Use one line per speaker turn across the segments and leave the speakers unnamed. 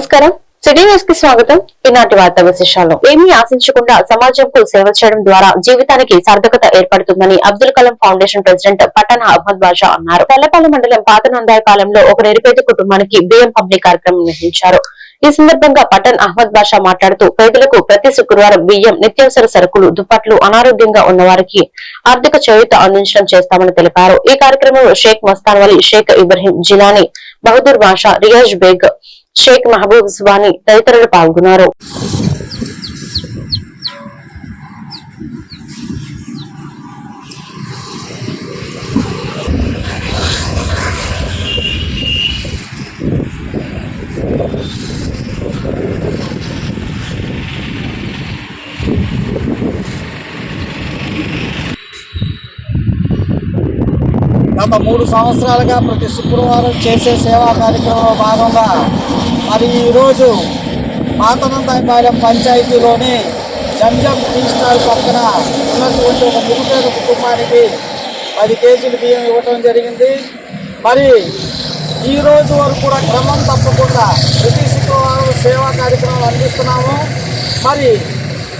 నమస్కారం. సిటీ న్యూస్కి స్వాగతం. ఈనాటి వార్తా విశేషాలు. ఏమీ ఆశించకుండా సమాజంకు సేవ చేయడం ద్వారా జీవితానికి సార్థకత ఏర్పడుతుందని అబ్దుల్ కలాం ఫౌండేషన్ ప్రెసిడెంట్ పఠాన్ అహ్మద్ బాషా అన్నారు. తెల్లపాల మండలం పాత నందాయ పాలెంలో ఒక నిరుపేద కుటుంబానికి బియ్యం పంపిణీ కార్యక్రమం నిర్వహించారు. ఈ సందర్భంగా పఠాన్ అహ్మద్ బాషా మాట్లాడుతూ పేదలకు ప్రతి శుక్రవారం బియ్యం నిత్యావసర సరుకులు దుప్పట్లు అనారోగ్యంగా ఉన్న వారికి ఆర్థిక చేయూత అందించడం చేస్తామని తెలిపారు. ఈ కార్యక్రమంలో షేక్ మస్తాన్ వలి షేక్ ఇబ్రహీం జిలానీ బహదూర్ బాషా రియాజ్ బేగ్ షేక్ మహబూబ్ సుబానీ తదితరులు పాల్గొన్నారు.
గత మూడు సంవత్సరాలుగా ప్రతి శుక్రవారం చేసే సేవా కార్యక్రమంలో భాగంగా మరి ఈరోజు పాతనందాయపాలెం పంచాయతీలోని జంజం టీ స్టాల్ పక్కన ఉన్నటువంటి ఒక నిరుపేద కుటుంబానికి పది కేజీలు బియ్యం ఇవ్వటం జరిగింది. మరి ఈ రోజు వరకు కూడా క్రమం తప్పకుండా ప్రతి శుక్రవారం సేవా కార్యక్రమాలు అందిస్తున్నాము. మరి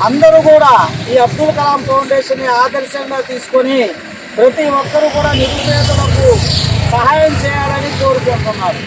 అందరూ కూడా ఈ అబ్దుల్ కలాం ఫౌండేషన్ని ఆదర్శంగా తీసుకొని ప్రతి ఒక్కరూ కూడా నిరుపేదలకు సహాయం చేయాలని కోరుకుంటున్నారు.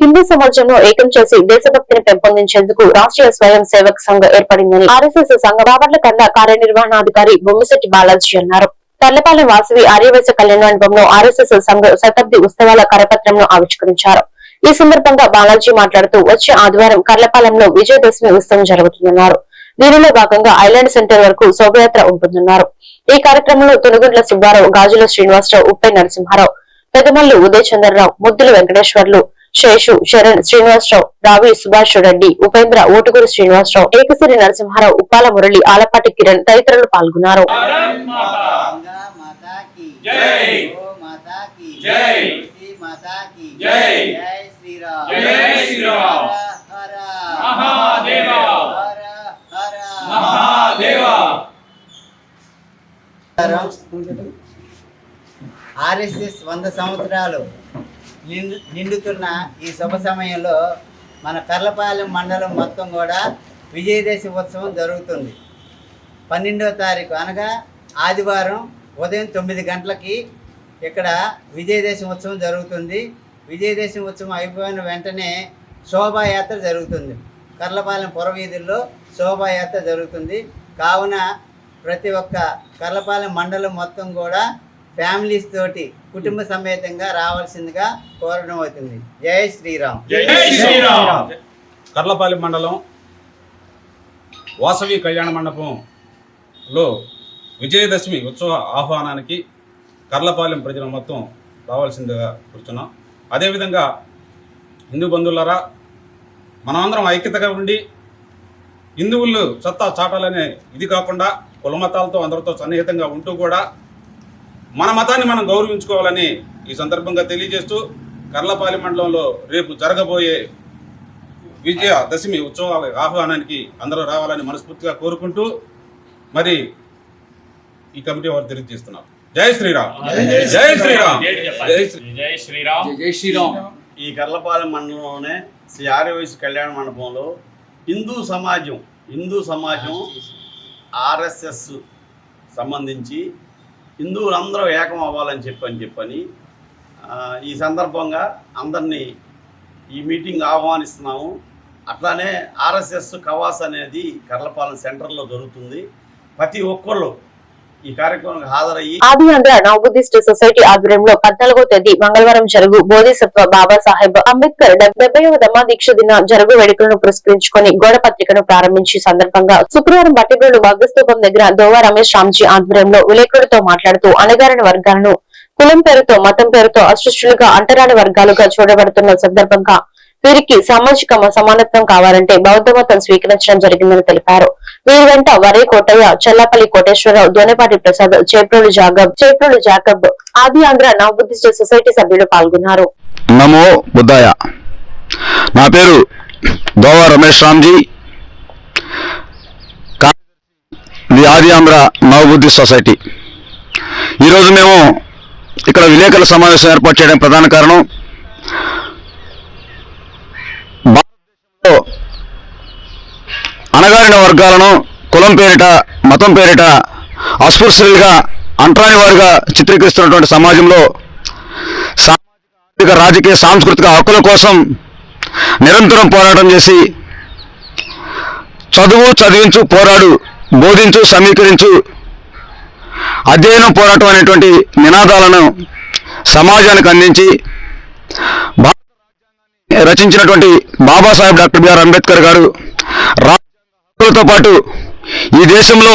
హిందూ సమాజంలో ఏకం చేసి దేశభక్తిని పెంపొందించేందుకు రాష్ట్రీయ స్వయం సేవక్ సంఘ ఏర్పడిందని ఆర్ఎస్ఎస్ సంఘ బాపట్ల కండ కార్యనిర్వహణాధికారి బొమ్మిశెట్టి బాలాజీ అన్నారు. తర్లపాలెం వాసవి ఆర్యవేశ కళ్యాణమండపంలో ఆర్ఎస్ఎస్ సంఘ శతాబ్ది ఉత్సవాల కరపత్రంను ఆవిష్కరించారు. ఈ సందర్భంగా బాలాజీ మాట్లాడుతూ వచ్చే ఆదివారం కర్లపాలెంలో విజయదశమి ఉత్సవం జరుగుతుందన్నారు. దీనిలో భాగంగా ఐలాండ్ సెంటర్ వరకు శోభయాత్ర ఉంటుందన్నారు. ఈ కార్యక్రమంలో తొనుగుంట్ల సుబ్బారావు గాజుల శ్రీనివాసరావు ఉప్పై నరసింహారావు పెదమల్లు ఉదయ్ చంద్రరావు ముద్దుల వెంకటేశ్వర్లు శేషు శరణ్ శ్రీనివాసరావు రావి సుభాష్ రెడ్డి ఉపేంద్ర ఓటుగురు శ్రీనివాసరావు ఏకసిరి నరసింహారావు ఉప్పాల మురళి ఆలపాటి కిరణ్ తదితరులు పాల్గొన్నారు.
ఆర్ఎస్ఎస్ వంద సంవత్సరాలు నిండు నిండుతున్న ఈ శుభ సమయంలో మన కర్లపాలెం మండలం మొత్తం కూడా విజయదశమి ఉత్సవం జరుగుతుంది. పన్నెండవ తారీఖు అనగా ఆదివారం ఉదయం తొమ్మిది గంటలకి ఇక్కడ విజయదశమి ఉత్సవం జరుగుతుంది. విజయదశమి ఉత్సవం అయిపోయిన వెంటనే శోభాయాత్ర జరుగుతుంది. కర్లపాలెం పురవీధుల్లో శోభాయాత్ర జరుగుతుంది. కావున ప్రతి ఒక్క కర్లపాలెం మండలం మొత్తం కూడా ఫ్యామిలీస్ తోటి కుటుంబ సమేతంగా రావాల్సిందిగా కోరడం అవుతుంది. జై శ్రీరామ్.
కర్లపాలెం మండలం వాసవి కళ్యాణ మండపంలో విజయదశమి ఉత్సవ ఆహ్వానానికి కర్లపాలెం ప్రజలు మొత్తం రావాల్సిందిగా కూర్చున్నాం అదేవిధంగా హిందూ బంధువులారా మనమందరం ఐక్యతగా ఉండి హిందువులు సత్తా చాటాలనే ఇది కాకుండా కుల మతాలతో అందరితో సన్నిహితంగా ఉంటూ కూడా మన మతాన్ని మనం గౌరవించుకోవాలని ఈ సందర్భంగా తెలియజేస్తూ కర్లపాలెం మండలంలో రేపు జరగబోయే విజయ దశమి ఉత్సవాల ఆహ్వానానికి అందరూ రావాలని మనస్ఫూర్తిగా కోరుకుంటూ మరి ఈ కమిటీ వారు తెలియజేస్తున్నారు. జై శ్రీరామ్. జై శ్రీరామ్. జై శ్రీ
జై శ్రీరామ్.
జై శ్రీరామ్
ఈ కర్లపాలెం మండలంలోనే శ్రీ ఆర్యవయసు కళ్యాణ మండపంలో హిందూ సమాజం హిందూ సమాజం ఆర్ఎస్ఎస్ సంబంధించి హిందువులందరూ ఏకం అవ్వాలని చెప్పని చెప్పని ఈ సందర్భంగా అందరినీ ఈ మీటింగ్ ఆహ్వానిస్తున్నాము. అట్లానే ఆర్ఎస్ఎస్ కవాస్ అనేది కర్లపాలెం సెంటర్లో జరుగుతుంది. ప్రతి ఒక్కళ్ళు ఈ కార్యక్రమానికి హాజరయ్యి
ఆది ఆంధ్ర నవ్ బుద్ధిస్ట్ సొసైటీ ఆధ్వర్యంలో పద్నాలుగో తేదీ మంగళవారం జరుగు బోధిసత్వ బాబాసాహెబ్ అంబేద్కర్ డెబ్బైవ దమా దీక్ష దిన జరుగు వేడుకలను పురస్కరించుకొని గోడ పత్రికను ప్రారంభించి సందర్భంగా శుక్రవారం బట్టిబేడు భాగస్తూపం దగ్గర దోవా రమేష్ రామ్జీ ఆధ్వర్యంలో విలేకరులతో మాట్లాడుతూ అణగారిన వర్గాలను కులం పేరుతో మతం పేరుతో అసృష్టులుగా అంటరాని వర్గాలుగా చూడబడుతున్న సందర్భంగా వీరికి సామాజిక సమానత్వం కావాలంటే బౌద్ధ మతం స్వీకరించడం జరిగిందని తెలిపారు. వీరి వెంట వరే కోటయ్య చల్లపల్లి కోటేశ్వరరావు దోనేపాటి ప్రసాద్ చేప్రోలు జాగబ్ చేప్రోలు జాకబ్ ఆది ఆంధ్ర నవ బుద్ధిస్ట్ సొసైటీ సభ్యులు పాల్గొన్నారు.
నమో బుద్ధాయ. నా పేరు దోవ రమేష్ రామ్జీ. ఇది ఆది ఆంధ్ర నవబుద్ధి సొసైటీ. ఈరోజు మేము ఇక్కడ విలేకరుల సమావేశం ఏర్పాటు చేయడానికి ప్రధాన కారణం అణగారిన వర్గాలను కులం పేరిట మతం పేరిట అస్పృశ్యులుగా అంటరాని వారుగా చిత్రీకరిస్తున్నటువంటి సమాజంలో సామాజిక రాజకీయ సాంస్కృతిక హక్కుల కోసం నిరంతరం పోరాటం చేసి చదువు చదివించు పోరాడు బోధించు సమీకరించు అధ్యయనం పోరాటం అనేటువంటి నినాదాలను సమాజానికి అందించి రచించినటువంటి బాబాసాహెబ్ డాక్టర్ బిఆర్ అంబేద్కర్ గారు తో పాటు ఈ దేశంలో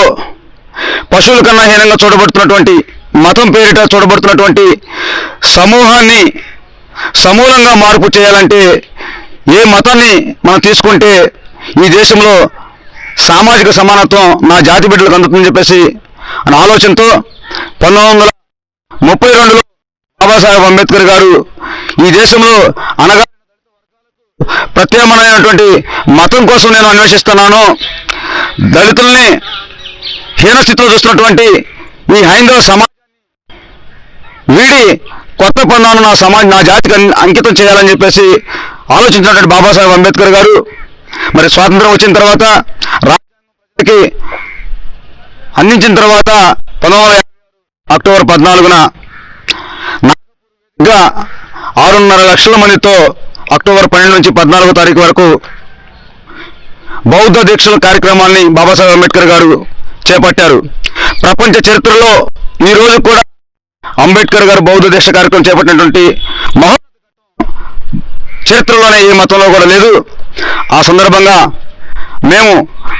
పశువుల కన్నా హీనంగా చూడబడుతున్నటువంటి మతం పేరిట చూడబడుతున్నటువంటి సమూహాన్ని సమూలంగా మార్పు చేయాలంటే ఏ మతాన్ని మనం తీసుకుంటే ఈ దేశంలో సామాజిక సమానత్వం నా జాతి బిడ్డలకు అందుతుందని చెప్పేసి అనే ఆలోచనతో పంతొమ్మిది వందల ముప్పై రెండులో బాబాసాహెబ్ అంబేద్కర్ గారు ఈ దేశంలో అనగా ప్రత్యామ్నాయమైనటువంటి మతం కోసం నేను అన్వేషిస్తున్నాను. దళితుల్ని హీనస్థితిలో చూస్తున్నటువంటి ఈ హైందవ సమాజాన్ని వీడి కొత్త పన్నాను నా సమాజ నా జాతికి అంకితం చేయాలని చెప్పేసి ఆలోచించినటువంటి బాబాసాహెబ్ అంబేద్కర్ గారు. మరి స్వాతంత్రం వచ్చిన తర్వాత రాజ్యాంగానికి అందించిన తర్వాత పంతొమ్మిది అక్టోబర్ పద్నాలుగున ఆరున్నర లక్షల మందితో అక్టోబర్ పన్నెండు నుంచి పద్నాలుగో తారీఖు వరకు బౌద్ధ దీక్షల కార్యక్రమాన్ని బాబాసాహెబ్ అంబేద్కర్ గారు చేపట్టారు. ప్రపంచ చరిత్రలో ఈ రోజు కూడా అంబేద్కర్ గారు బౌద్ధ దీక్ష కార్యక్రమం చేపట్టినటువంటి మహా చరిత్రలోనే ఏ మతంలో కూడా లేదు. ఆ సందర్భంగా మేము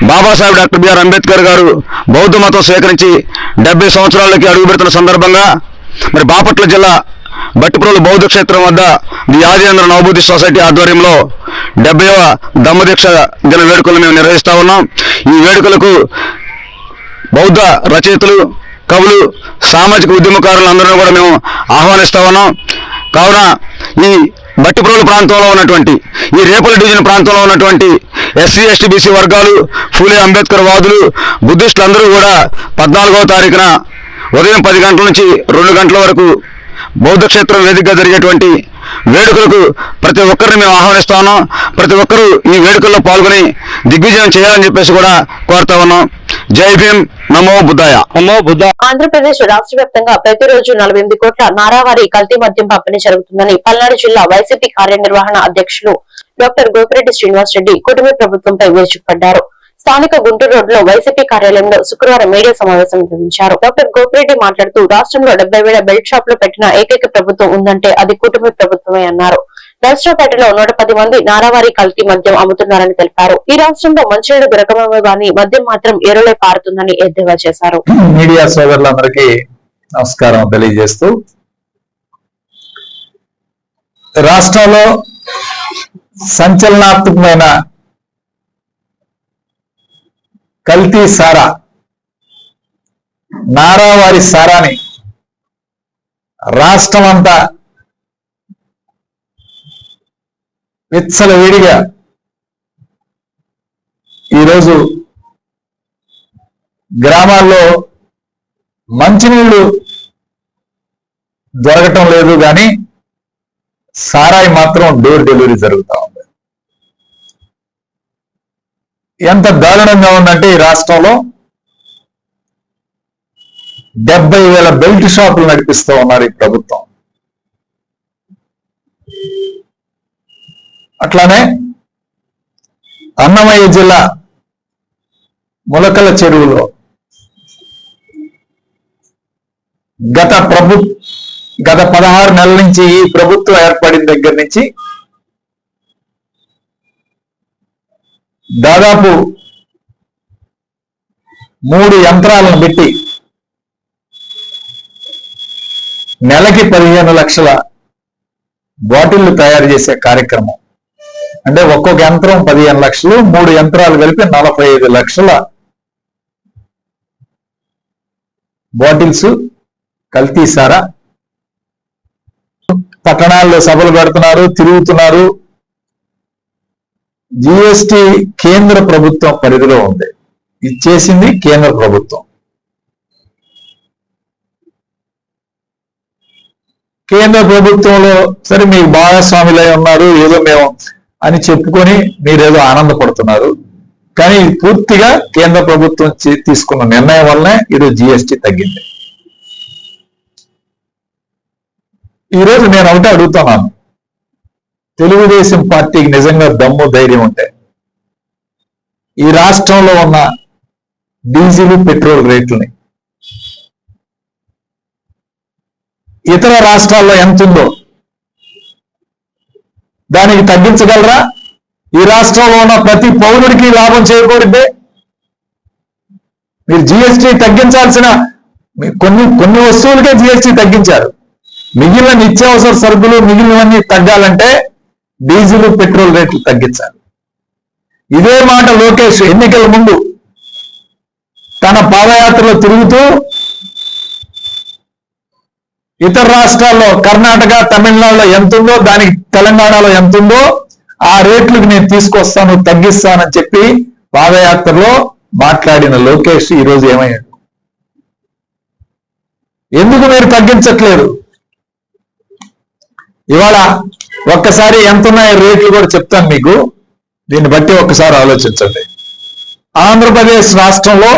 బాబాసాహెబ్ డాక్టర్ బిఆర్ అంబేద్కర్ గారు బౌద్ధ మతం స్వీకరించి డెబ్బై సంవత్సరాలకి అడుగుపెడుతున్న సందర్భంగా మరి బాపట్ల జిల్లా బట్టిప్రోలు బౌద్ధ క్షేత్రం వద్ద ది ఆదివేంద్ర నవభూతి సొసైటీ ఆధ్వర్యంలో డెబ్బైవ దమ్మదీక్ష దిన వేడుకలు మేము నిర్వహిస్తా ఉన్నాం. ఈ వేడుకలకు బౌద్ధ రచయితలు కవులు సామాజిక ఉద్యమకారులు అందరినీ కూడా మేము ఆహ్వానిస్తా ఉన్నాం. కావున ఈ బట్టిప్రోలు ప్రాంతంలో ఉన్నటువంటి ఈ రేపల డివిజన్ ప్రాంతంలో ఉన్నటువంటి ఎస్సీ ఎస్టీ బీసీ వర్గాలు ఫూలే అంబేద్కర్ వాదులు బుద్ధిస్టులందరూ కూడా పద్నాలుగవ తారీఖున ఉదయం పది గంటల నుంచి రెండు గంటల వరకు బౌద్ధ క్షేత్రం వేదికగా జరిగేటువంటి వేడుకలకు ప్రతి ఒక్కరిని మేము ఆహ్వానిస్తా ఉన్నాం ప్రతి ఒక్కరూ ఈ వేడుకల్లో పాల్గొని దిగ్విజయం చేయాలని చెప్పేసి కూడా కోరుతా ఉన్నాం. జై భీమ్ నమో బుద్ధాయ. నమో బుద్ధ
ఆంధ్రప్రదేశ్ రాష్ట్ర వ్యాప్తంగా ప్రతిరోజు నలభై ఎనిమిది కోట్ల నారావారి కల్తీ మద్యం పంపిణీ జరుగుతుందని పల్నాడు జిల్లా వైసీపీ కార్యనిర్వహణ అధ్యక్షులు డాక్టర్ గోపిరెడ్డి శ్రీనివాస్ రెడ్డి కుటుంబ ప్రభుత్వంపై విరుచుకుపడ్డారు. స్థానిక గుంటూరు రోడ్లో వైసీపీ కార్యాలయంలో శుక్రవారం మీడియా సమావేశం నిర్వహించారు. డాక్టర్ గోపిరెడ్డి మాట్లాడుతూ రాష్ట్రంలో డెబ్బై వేల బెల్ట్ షాప్లో పెట్టిన ఏకైక ప్రభుత్వం ఉందంటే అది కుటుంబ ప్రభుత్వమే అన్నారు. నర్సరావుపేటలో నూట పది మంది నారావారి కల్తీ మద్యం అమ్ముతున్నారని తెలిపారు. ఈ రాష్ట్రంలో మంచినీడు దొరకమే గాని మద్యం మాత్రం ఎరులే పారుతుందని ఎద్దేవా చేశారు.
మీడియా సోదరులందరికీ నమస్కారం తెలియజేస్తూ రాష్ట్రంలో సంచలనాత్మకమైన కల్తీ సారా. నారావారి సారాని రాష్ట్రం అంతా విచ్చలవిడిగా ఈరోజు గ్రామాల్లో మంచినీళ్ళు దొరకటం లేదు కానీ సారాయి మాత్రం డోర్ డెలివరీ జరుగుతా ఉంది. ఎంత దారుణంగా ఉందంటే ఈ రాష్ట్రంలో డెబ్బై వేల బెల్ట్ షాపులు నడిపిస్తూ ఉన్నారు ఈ ప్రభుత్వం. అట్లానే అన్నమయ్య జిల్లా ములకల చెరువులో గత ప్రభు గత పదహారు నెలల నుంచి ఈ ప్రభుత్వం ఏర్పడిన దగ్గర నుంచి దాదాపు మూడు యంత్రాలను పెట్టి నెలకి పదిహేను లక్షల బాటిళ్ళు తయారు చేసే కార్యక్రమం. అంటే ఒక్కొక్క యంత్రం పదిహేను లక్షలు మూడు యంత్రాలు కలిపి నలభై ఐదు లక్షల బాటిల్స్ కల్తీసారా పట్టణాల్లో సభలు పెడుతున్నారు తిరుగుతున్నారు. జిఎస్టి కేంద్ర ప్రభుత్వం పరిధిలో ఉంది. ఇచ్చేసింది కేంద్ర ప్రభుత్వం. కేంద్ర ప్రభుత్వంలో సరే మీకు భాగస్వాములై ఉన్నారు ఏదో మేము అని చెప్పుకొని మీరేదో ఆనందపడుతున్నారు. కానీ పూర్తిగా కేంద్ర ప్రభుత్వం చే- తీసుకున్న నిర్ణయం వల్లనే ఈరోజు జిఎస్టి తగ్గింది. ఈరోజు నేను ఒకటి అడుగుతున్నాను. తెలుగుదేశం పార్టీకి నిజంగా దమ్ము ధైర్యం ఉంటే ఈ రాష్ట్రంలో ఉన్న డీజిల్ పెట్రోల్ రేట్లని ఇతర రాష్ట్రాల్లో ఎంత ఉందో దానికి తగ్గించగలరా? ఈ రాష్ట్రంలో ఉన్న ప్రతి పౌరుడికి లాభం చేయకూడదే మీరు జిఎస్టి తగ్గించాల్సిన కొన్ని కొన్ని వస్తువులకే జిఎస్టి తగ్గించారు. మిగిలిన నిత్యావసర సరుకులు మిగిలినవన్నీ తగ్గాలంటే డీజిల్ పెట్రోల్ రేట్లు తగ్గించాలి. ఇదే మాట లోకేష్ ఎన్నికల ముందు తన పాదయాత్రలో తిరుగుతూ ఇతర రాష్ట్రాల్లో కర్ణాటక తమిళనాడులో ఎంత ఉందో దానికి తెలంగాణలో ఎంత ఉందో ఆ రేట్లకు నేను తీసుకొస్తాను తగ్గిస్తానని చెప్పి పాదయాత్రలో మాట్లాడిన లోకేష్ ఈరోజు ఏమయ్యాడు? ఎందుకు మీరు తగ్గించట్లేదు? ఇవాళ ఒక్కసారి ఎంత ఉన్నాయి రేట్లు కూడా చెప్తాను మీకు. దీన్ని బట్టి ఒక్కసారి ఆలోచించండి. ఆంధ్రప్రదేశ్ రాష్ట్రంలో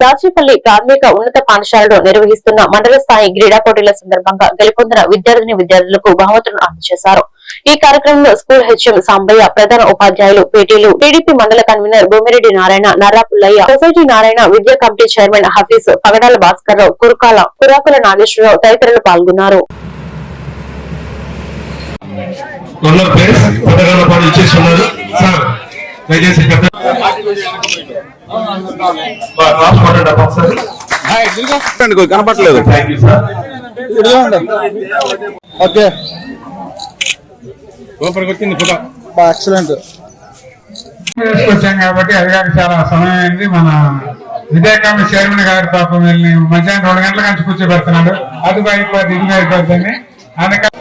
రాజీపల్లి ప్రాథమిక ఉన్నత పాఠశాలలో నిర్వహిస్తున్న మండల స్థాయి క్రీడా పోటీల సందర్భంగా గెలుపొందిన విద్యార్థిని విద్యార్థులకు బహుమతులను అందజేశారు. ఈ కార్యక్రమంలో స్కూల్ హెచ్ఎం సాంబయ్య ప్రధాన ఉపాధ్యాయులు పేటీలు టీడీపీ మండల కన్వీనర్ భూమిరెడ్డి నారాయణ నర్రాపుల్లయ్య సొసైటీ నారాయణ విద్యా కమిటీ చైర్మన్ హఫీజ్ పగడాల భాస్కర్ రావు కురకాల కురాకుల నాగేశ్వరరావు తదితరులు పాల్గొన్నారు.
ఉన్నారు ప్లేస్ పథకాల పాటు ఇచ్చేసి ఉన్నారు. సార్ దయచేసి పెద్ద
కనపట్లేదు
ఓకే.
లోపలికి వచ్చింది ఫోటో
ఎక్సలెంట్
వచ్చాం కాబట్టి అది కాక చాలా సమయం అయింది. మన విజయకాంత చైర్మన్ గారి పాపం వెళ్ళి మధ్యాహ్నం రెండు గంటల నుంచి కూర్చోబెడుతున్నాడు అది అయిపోద్ది ఇది అయిపోద్దని అందుకని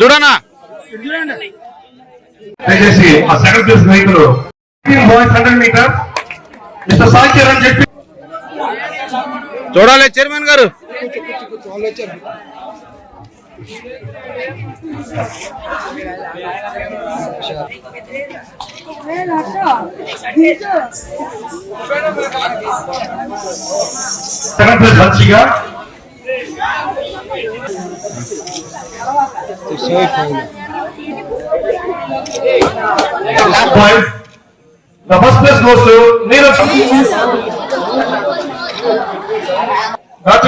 చూడనా
దయచేసి ఆ సెకండ్ ప్లేస్ రైతులు బాయ్స్ హండ్రెడ్ మీటర్ మిస్టర్ అని చెప్పి.
చూడాలి చైర్మన్ గారు.
సెకండ్ ప్లేస్ హర్షిగా point. The first place goes to Neeraj.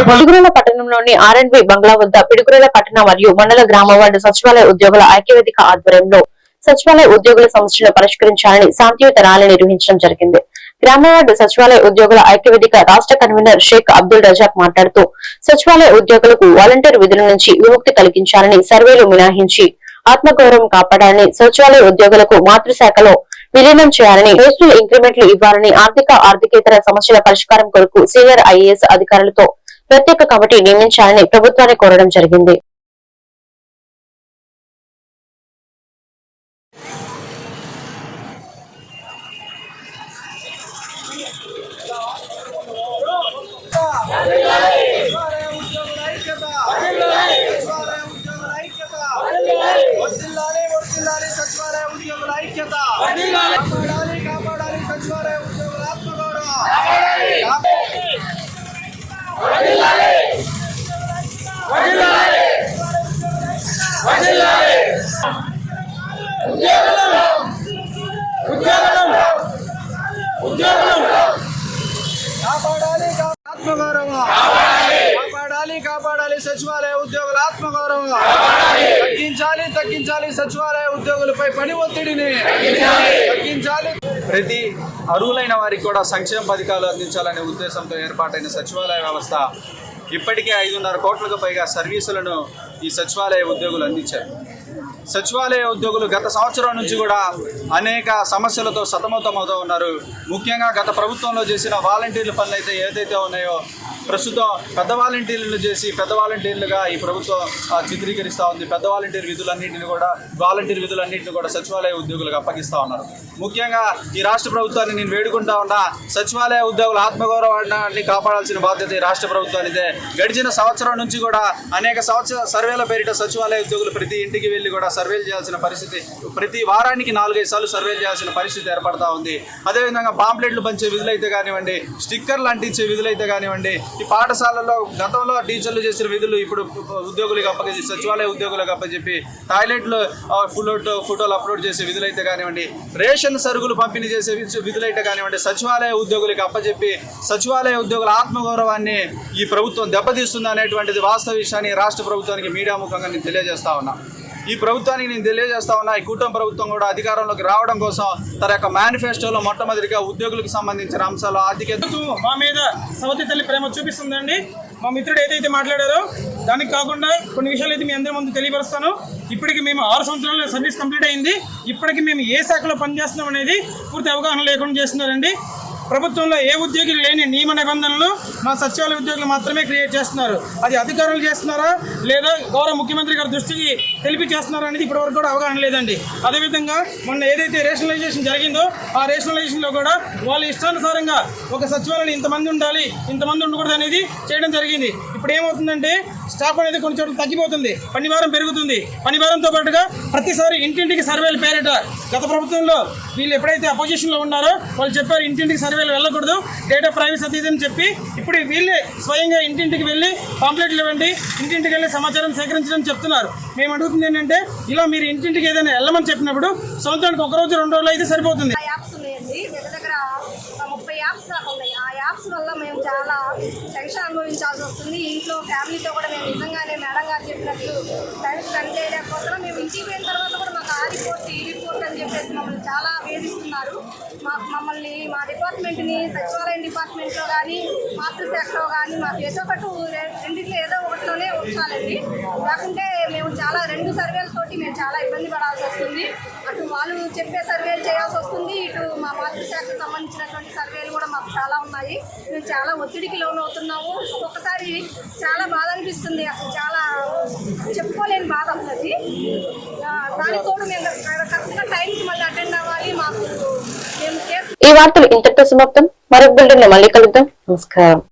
Piduguralla పట్టణంలోని ఆర్ అండ్ బి బంగ్లా వద్ద పిడుగురుల పట్టణ మరియు మండల గ్రామ వార్డు సచివాలయ ఉద్యోగుల ఐక్యవేదిక ఆధ్వర్యంలో సచివాలయ ఉద్యోగుల సమస్యలను పరిష్కరించాలని శాంతియుత ర్యాలీ నిర్వహించడం జరిగింది గ్రామ సచివాలయ ఉద్యోగుల ఐక్యవేదిక రాష్ట్ర కన్వీనర్ షేక్ అబ్దుల్ రజాక్ మాట్లాడుతూ సచివాలయ ఉద్యోగులకు వాలంటీర్ విధుల నుంచి విముక్తి కలిగించాలని సర్వేలు మినహాయించి ఆత్మగౌరవం కాపాడాలని సచివాలయ ఉద్యోగులకు మాతృశాఖలో విలీనం చేయాలని నేషనల్ ఇంక్రిమెంట్లు ఇవ్వాలని ఆర్థిక ఆర్థికేతర సమస్యల పరిష్కారం కొరకు సీనియర్ ఐఏఎస్ అధికారులతో ప్రత్యేక కమిటీ నియమించాలని ప్రభుత్వాన్ని కోరడం జరిగింది.
సచివాలయ ఉద్యోగులపై పని ఒత్తిడిని తగ్గించాలి. ప్రతి అర్హులైన వారికి కూడా సంక్షేమ పథకాలు అందించాలనే ఉద్దేశంతో ఏర్పాటైన సచివాలయ వ్యవస్థ ఇప్పటికే ఐదున్నర కోట్లకు పైగా సర్వీసులను ఈ సచివాలయ ఉద్యోగులు అందించారు. సచివాలయ ఉద్యోగులు గత సంవత్సరం నుంచి కూడా అనేక సమస్యలతో సతమతమవుతూ ఉన్నారు. ముఖ్యంగా గత ప్రభుత్వంలో చేసిన వాలంటీర్ల పనులు అయితే ఏదైతే ఉన్నాయో ప్రస్తుతం పెద్ద వాలంటీర్లు చేసి పెద్ద వాలంటీర్లుగా ఈ ప్రభుత్వం చిత్రీకరిస్తూ ఉంది. పెద్ద వాలంటీర్ విధులన్నింటిని కూడా వాలంటీర్ విధులన్నింటిని కూడా సచివాలయ ఉద్యోగులకు అప్పగిస్తూ ఉన్నారు. ముఖ్యంగా ఈ రాష్ట్ర ప్రభుత్వాన్ని నేను వేడుకుంటా ఉన్నా సచివాలయ ఉద్యోగుల ఆత్మగౌరవాన్ని కాపాడాల్సిన బాధ్యత ఈ రాష్ట్ర ప్రభుత్వానిదే. గడిచిన సంవత్సరం నుంచి కూడా అనేక సంవత్సర సర్వేల పేరిట సచివాలయ ఉద్యోగులు ప్రతి ఇంటికి వెళ్ళి కూడా సర్వేలు చేయాల్సిన పరిస్థితి ప్రతి వారానికి నాలుగైదు సార్లు సర్వేలు చేయాల్సిన పరిస్థితి ఏర్పడతా ఉంది. అదేవిధంగా పాంప్లెట్లు పంచే విధులైతే కానివ్వండి స్టిక్కర్లు అంటించే విధులైతే కానివ్వండి ఈ పాఠశాలలో గతంలో టీచర్లు చేసిన విధులు ఇప్పుడు ఉద్యోగులకు అప్పగించి సచివాలయ ఉద్యోగులకు అప్పచెప్పి టాయిలెట్లు ఫుల్అట్ ఫోటోలు అప్లోడ్ చేసే విధులైతే కానివ్వండి రేషన్ సరుకులు పంపిణీ చేసే విధు- విధులైతే కానివ్వండి సచివాలయ ఉద్యోగులకు అప్పచెప్పి సచివాలయ ఉద్యోగుల ఆత్మగౌరవాన్ని ఈ ప్రభుత్వం దెబ్బతీస్తుంది అనేటువంటిది వాస్తవ విషయాన్ని రాష్ట్ర ప్రభుత్వానికి మీడియా ముఖంగా నేను తెలియజేస్తా ఉన్నా. ఈ ప్రభుత్వానికి నేను తెలియజేస్తా ఉన్నా ఈ కూటమి ప్రభుత్వం కూడా అధికారంలోకి రావడం కోసం తన యొక్క మేనిఫెస్టోలో మొట్టమొదటిగా ఉద్యోగులకు సంబంధించిన అంశాలు ఆర్థిక
మా మీద సవతి తల్లి ప్రేమ చూపిస్తుందండి. మా మిత్రుడు ఏదైతే మాట్లాడారో దానికి కాకుండా కొన్ని విషయాలు అయితే మీ అందరి ముందు తెలియపరుస్తాను. ఇప్పటికి మేము ఆరు సంవత్సరాల సర్వీస్ కంప్లీట్ అయింది. ఇప్పటికి మేము ఏ శాఖలో పనిచేస్తున్నాం అనేది పూర్తి అవగాహన లేకుండా చేస్తున్నారండి. ప్రభుత్వంలో ఏ ఉద్యోగులు లేని నియమ నిబంధనలు మా సచివాలయ ఉద్యోగులు మాత్రమే క్రియేట్ చేస్తున్నారు. అది అధికారులు చేస్తున్నారా? లేదా గౌరవ ముఖ్యమంత్రి గారి దృష్టికి తెలిపి చేస్తున్నారా అనేది ఇప్పటివరకు కూడా అవగాహన లేదండి. అదేవిధంగా మొన్న ఏదైతే రేషనలైజేషన్ జరిగిందో ఆ రేషనలైజేషన్లో కూడా వాళ్ళ ఇష్టానుసారంగా ఒక సచివాలయం ఇంతమంది ఉండాలి ఇంతమంది ఉండకూడదు అనేది చేయడం జరిగింది. ఇప్పుడు ఏమవుతుందంటే స్టాఫ్ అనేది కొన్ని చోట్ల తగ్గిపోతుంది పనివారం పెరుగుతుంది. పనివారంతో పాటుగా ప్రతిసారి ఇంటింటికి సర్వేలు పేరిట గత ప్రభుత్వంలో వీళ్ళు ఎప్పుడైతే అపోజిషన్లో ఉన్నారో వాళ్ళు చెప్పారు ఇంటింటికి వీళ్ళు వెళ్ళకూడదు. డేటా ప్రైవసీ అది అని చెప్పి ఇప్పుడు వీళ్ళే స్వయంగా ఇంటింటికి వెళ్ళి పాంప్లెట్లు ఇవ్వండి. ఇంటింటికి వెళ్ళి సమాచారం సేకరించడం చెప్తున్నారు. మేము అడుగుతుంది ఏంటంటే ఇలా మీరు ఇంటింటికి ఏదైనా వెళ్ళమని చెప్పినప్పుడు సంవత్సరానికి ఒక రోజు రెండు రోజులు అయితే సరిపోతుంది.
ఆ యాప్స్ దగ్గర ఒక ముప్పై యాప్స్ ఉన్నాయి. ఆ యాప్స్ వల్ల మేము చాలా టెన్షన్ అనుభవించాల్సి వస్తుంది. ఇంట్లో ఫ్యామిలీతో కూడా మేము నిజంగానే మేడం గారు చెప్పినట్లు టైం స్పెండ్ చేయలేకపోతున్నాం. మేము ఇంటికి పోయిన తర్వాత కూడా మాకు ఆ రిపోర్ట్ ఈ రిపోర్ట్ అని చెప్పేసి మమ్మల్ని చాలా వేధిస్తున్నారు. మమ్మల్ని మా డిపార్ట్మెంట్ని సచివాలయం డిపార్ట్మెంట్లో కానీ మాతృశాఖలో కానీ మాకు ఏదో ఒకటి రెండింటిలో ఏదో ఒకటిలోనే ఉంచాలండి. లేకుంటే మేము చాలా రెండు సర్వేలతోటి మేము చాలా ఇబ్బంది పడాల్సి వస్తుంది. అటు వాళ్ళు చెప్పే సర్వేలు చేయాల్సి వస్తుంది. ఇటు మా మాతృశాఖకు సంబంధించినటువంటి సర్వేలు కూడా మాకు చాలా ఉన్నాయి. మేము చాలా ఒత్తిడికి లోనవుతున్నాము. ఒక్కొక్కసారి చాలా బాధ అనిపిస్తుంది. అసలు చాలా చెప్పుకోలేని బాధ అసలు అది ఆ, దానికి తోడు మేము కరెక్ట్గా టైంకి మళ్ళీ అటెండ్ అవ్వాలి మాకు మేము కేసు
ఈ వార్తలు ఇంతటితో సమాప్తం. మరొక బిల్డర్ మళ్ళీ కలుద్దాం. నమస్కారం.